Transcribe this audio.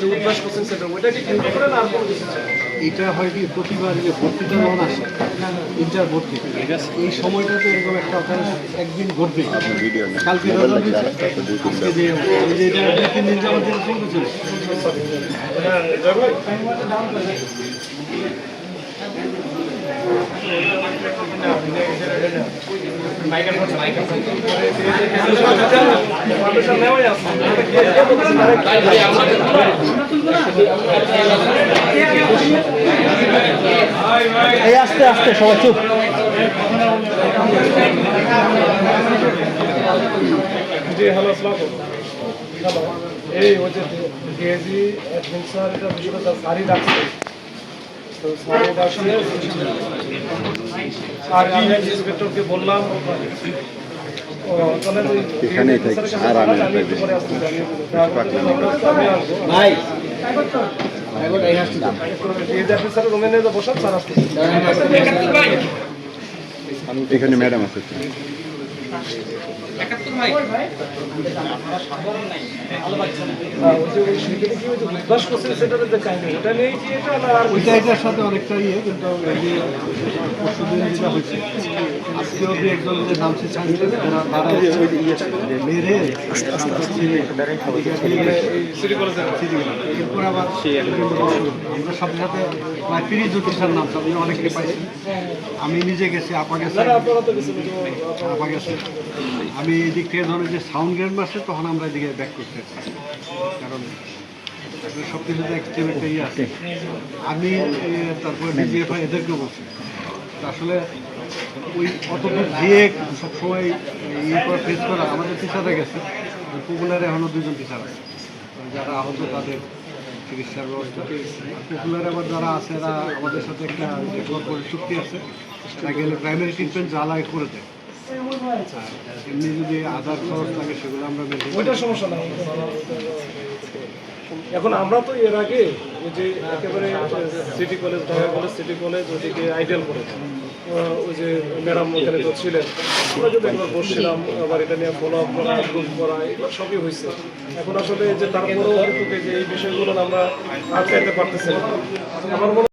যে Udvash coaching centre ওইটা কি কেন্দ্র করে না আর কোনো কিছু এটা হয় কি প্রতিবার যে ভর্তিটা যখন আসে ইন্টার ভর্তি। এই সময়টাতে এরকম একটা occurrence একদিন ঘটবে কালকে রেজাল্ট আজকে যে এটা দুই তিন দিন যাওয়ার জন্য চলতেছিল এই আস্তে আস্তে সবাই চুপ জি হ্যালো এই স্যার এটা ডাকছে তো স্যার আসলে আর আমি ইন্সপেক্টরকে বললাম আর আমি ভাই। আসতেছে এখানে ম্যাডাম আছে। ওইটা এটার সাথে অনেকটা ইয়ে কিন্তু আমরা সাথে সাথে প্রায় তিরিশ টিচার নাম আমি অনেককে পাইছি আমি নিজে গেছি আপা গেছে আপা গেছে আমি এদিক থেকে ধরুন যে সাউন্ড গ্রেড মাসে তখন আমরা এদিকে ব্যাক করতে। কারণ সব এক্সট্রিম একটা ইয়ে আছে আমি তারপরে ডিজিএফআই এদেরকে বলছি আসলে ওই অতদূর গিয়ে সবসময় ইয়ে করে ফেস করা আমাদের টিচাররা গেছে পপুলারে এখনও দুজন টিচার আছে যারা আহত তাদের চিকিৎসার ব্যবস্থা পপুলারে আবার যারা আছে, এরা আমাদের সাথে একটা চুক্তি আছে গেলে প্রাইমারি ট্রিটমেন্ট জ্বালায় করে দেয়। এখন আমরা তো এর আগে ওই যে একেবারে city college Dhaka college city college ওইদিকে আইডিয়াল কলেজ ওই যে ম্যাডাম ওখানে তো ছিলেন। আমরা যদি একবার বসছিলাম, আবার এটা নিয়ে ফলো আপ করা গ্রুপ করা, এগুলো সবই হয়েছে। এখন আসলে যে তারপরেও এই যে এই বিষয়গুলো আমরা আটকাইতে পারতেছি আমার